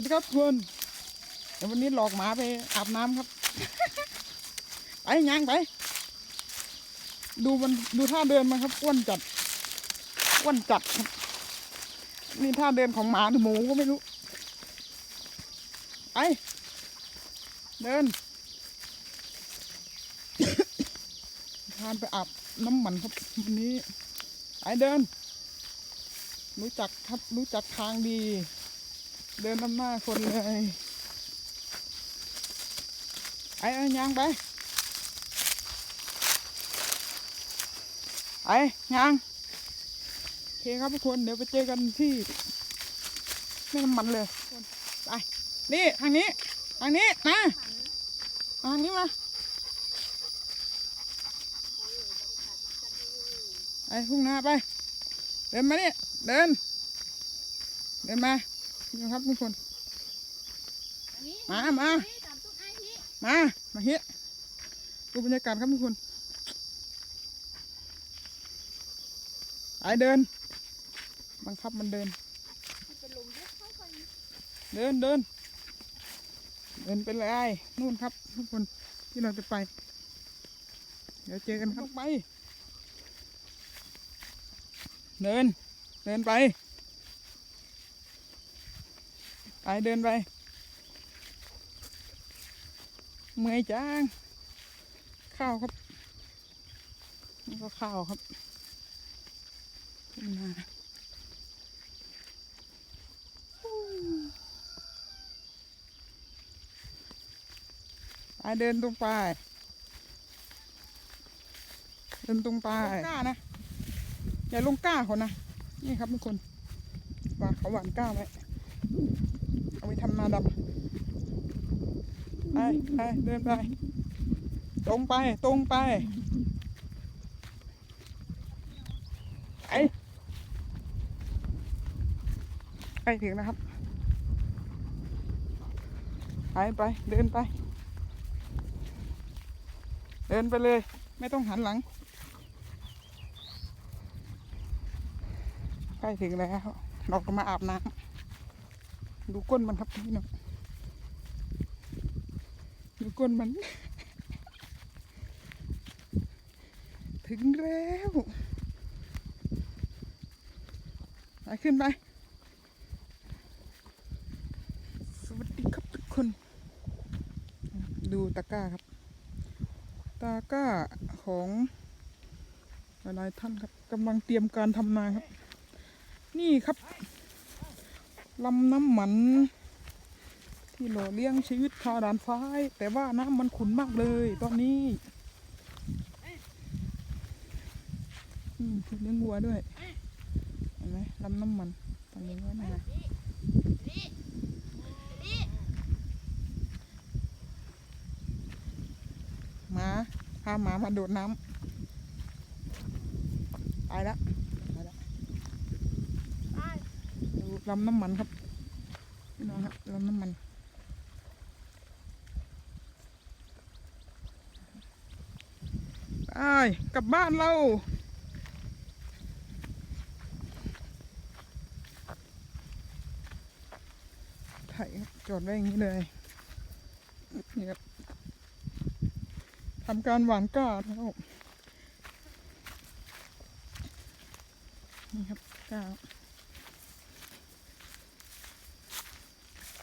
วัสดีครับทุกคนเดี๋ยววันนี้หลอกหมาไปอาบน้ำครับ ไปย่างไป ดูมันดูท่าเดินมันครับอ้วนจัดอ้วนจัดครับนี่ท่าเดินของหมาหรือหมูก็ไม่รู้ ไป เดินทานไปอาบน้ำมันครับวันนี้ ไปเดิน รู้จักครับรู้จักทางดี เดินนำหน้าคนเลยไอ้เอายางไปไอ้ยางโอเคครับทุกคนเดี๋ยวไปเจอกันที่แม่น้ำมันเลยไปนี่ทางนี้ทางนี้มามาทางนี้มาไอ้พุ่งหน้าไป เดินมาเนี่ยเดิน เดินมา นี่ครับทุกคนมามามามาเฮียดูบรรยากาศครับทุกคนไอเดิน บังคับมันเดิน เดินเดินเดินไปเลยนู่นครับทุกคนที่เราจะไป เดี๋ยวเจอกันครับไป เดิน เดินไป ไปเดินไป เมื่อยจัง ข้าวครับนี่ก็ข้าวครับขึ้นมาไปเดินตรงไป เดินตรงไปกล้านะ อย่าลงกล้าเขานะ นี่ครับทุกคนหวาเขาหวานกล้าไว้ ไปทำนาดำไปไปเดินไป ตรงไปตรงไปไอไปถึงนะครับ ไปไปเดินไป เดินไปเลย ไม่ต้องหันหลังใกล้ถึงแล้ว เราก็มาอาบน้ำ ดูก้นมันครับพี่น้องดูก้นมัน ถึงแล้วไปขึ้นไป สวัสดีครับทุกคน ดูตะกร้าครับ ตะกร้าของหลายท่านครับกำลังเตรียมการทำนาครับ นี่ครับ ลำน้ำมัน ที่หล่อเลี้ยงชีวิตชาวด่านฟ้าย แต่ว่าน้ำมันขุ่นมากเลยตอนนี้อืมเลี้ยงวัวด้วยเห็นไหมลำน้ำมันตอนนี้ว่านะหมาพาหมามาโดดน้ำไปล้วไปแล้วดู ลำน้ำมันครับพี่น้องครับลำน้ำมันไปกลับบ้านเราไถจอดไว้อย่างนี้เลยนี่ครับทำการหวานกานะครับนี่ครับก้า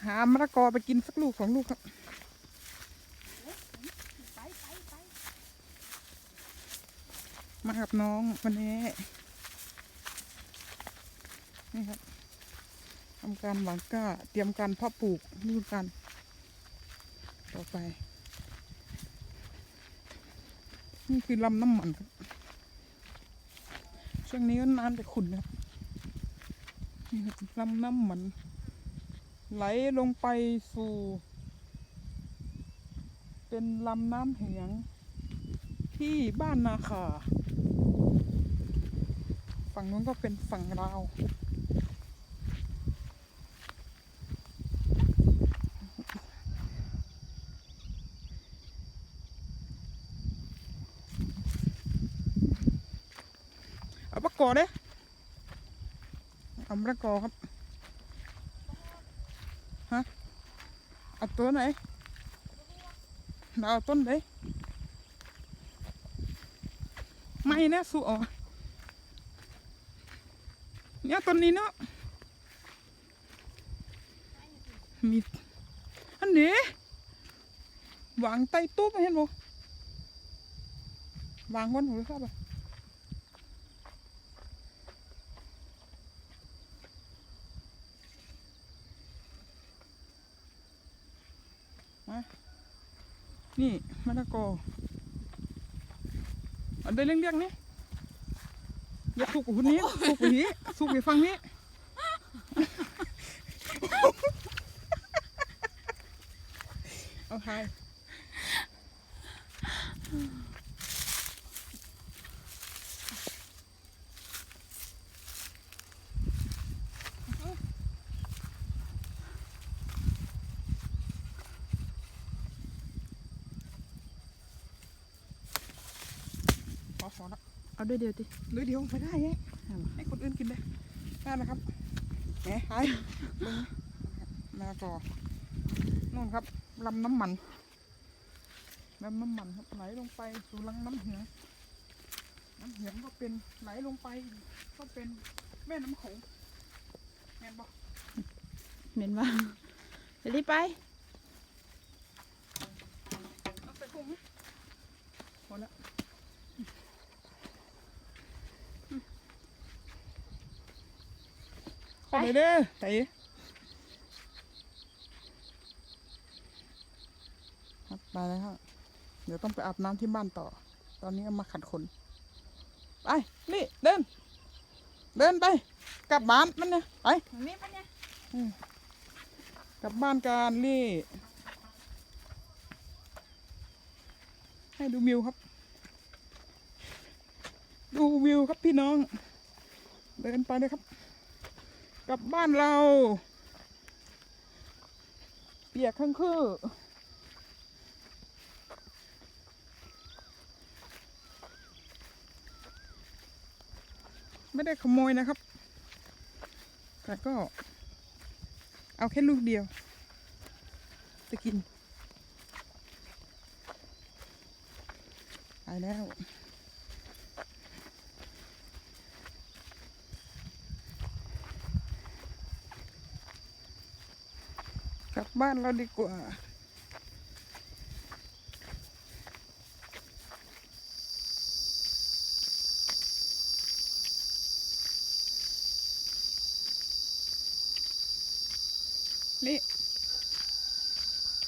หามะละกอไปกินสักลูกสองลูกครับมากับน้องวันนี้ นี่ครับทำการหวานก้าเตรียมการเพาะปลูกฤดูกัน ต่อไป นี่คือลำน้ำมันครับช่วงนี้ก็น้ำจะขุ่นครับนี่ครับลำน้ำมัน ไหลลงไปสู่ เป็นลำน้ำเหียง ที่บ้านนาคาฝั่งนู้นก็เป็นฝั่งลาวเอามะกอเด้เอามะกอครับ ฮะเอาตัวไหนเอาต้นไหนไม่นะสู้เออเนี่ยต้นนี้เนาะมีอันนี้วางใต้ตู้ไม่เห็นบ่วางบนหัวครับอะ นี่มะละกออันเด้เลี้ยงๆนี่อย่าสุกหุ่นนี้สุกกับนี้สุกไปฟังนี้เอาไทย พอพอแล้ว เอา ด้วยเดียวดิเลยเดียวไม่ได้ไงเอาเหรอให้คนอื่นกินเลยได้นะครับแหมหายมึงมะละกอนู่นครับลำน้ำมันลำน้ำมันครับไหลลงไปสู่ลังน้ำเหียงน้ำเหียงก็เป็นไหลลงไป ก็เป็นแม่น้ำโขงแม่นบอกเหม็นว่าไปรีบไปเอาใส่ถุงนะพอแล้วเข้า ไปเด้อไต่ครับไปแล้วครับเดี๋ยวต้องไปอาบน้ำที่บ้านต่อ ตอนนี้เอามาขัดขน ไป นี่ เดิน เดินไป กลับบ้านมันเนี่ย ไปมันมีปะเนี่ยกลับบ้านกันนี่ ให้ดูวิวครับ ดูวิวครับพี่น้อง เดินไปเลยครับ กลับบ้านเรา เปียกทั้งคือไม่ได้ขโมยนะครับ แต่ก็ เอาแค่ลูกเดียว จะกิน ไปแล้ว กลับบ้านเราดีกว่า นี่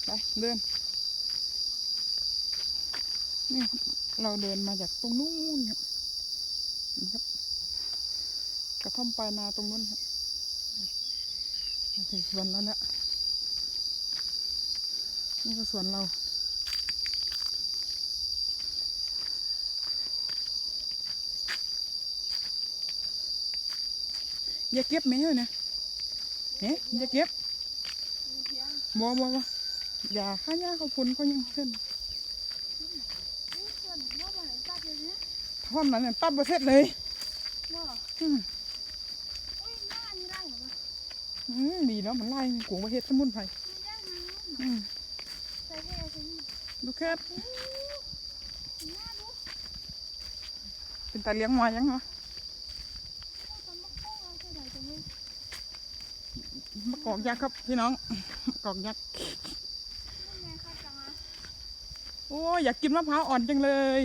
ไปเดิน นี่ครับเราเดินมาจากตรงนู้นครับนะครับ กระท่อมปลายนาตรงนู้นครับมาถึงสวนแล้วเนี่ย นี่ก็สวนเราอย่าเก็บแมวเนี่ยเฮ้ยอย่าเก็บบ่บ่บ่อย่าข้าย่าเขาพุ่นเขายังเส้นท่อนนั้นเนี่ยตัดบ่เสร็จเลยอืมอืมดีแล้วมันไล่กูมาเฮ็ดสมุนไพรอืม ดูแค่เป็นตาเลี้ยงมายังเหรอมะกอกยักษ์ครับพี่น้องมะกอกยักษ์โอ้อยากกินมะพร้าวอ่อนจังเลย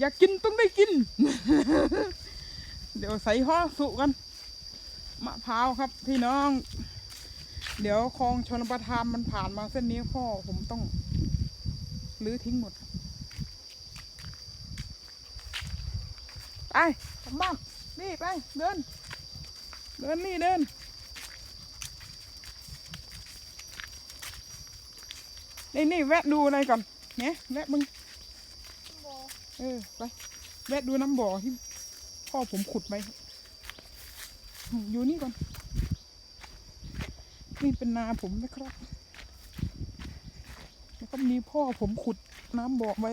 อยากกินต้องได้กิน เดี๋ยวใส่ห่อสุกันมะพร้าวครับพี่น้อง เดี๋ยวคลองชนประทานมันผ่านมาเส้นนี้พ่อผมต้องรื้อทิ้งหมดไปกลับบ้านนี่ไป เดิน เดินนี่เดินนี่นี่แวะดูอะไรก่อนเนี่ยแวะมึงเออไปแวะดูน้ำบ่อที่พ่อผมขุดไปอืมอยู่นี่ก่อน นี่เป็นนาผมนะครับแล้วก็มีพ่อผมขุดน้ำบ่อไว้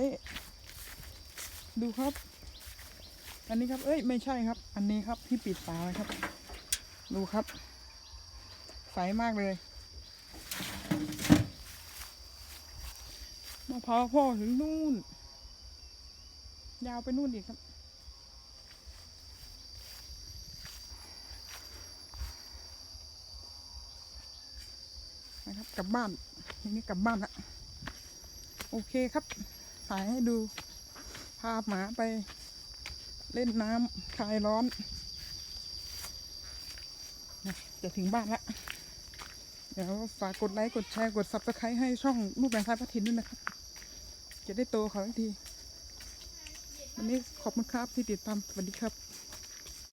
ดูครับ อันนี้ครับ เอ้ยไม่ใช่ครับ อันนี้ครับที่ปิดฝาครับ ดูครับ ใสมากเลยมะพร้าวพ่อถึงนู่น ยาวไปนู่นอีกครับ นะครับ กลับบ้านทีนี้กลับบ้านละโอเคครับ ถ่ายให้ดู พาหมาไปเล่นน้ำคลายร้อน จะถึงบ้านละเดี๋ยวฝากกดไลค์ กดแชร์ กด subscribe ให้ช่องลูกแบงค์ท้ายพัทินด้วยนะครับ จะได้โตเขาอีกที วันนี้ขอบคุณครับที่ติดตาม สวัสดีครับ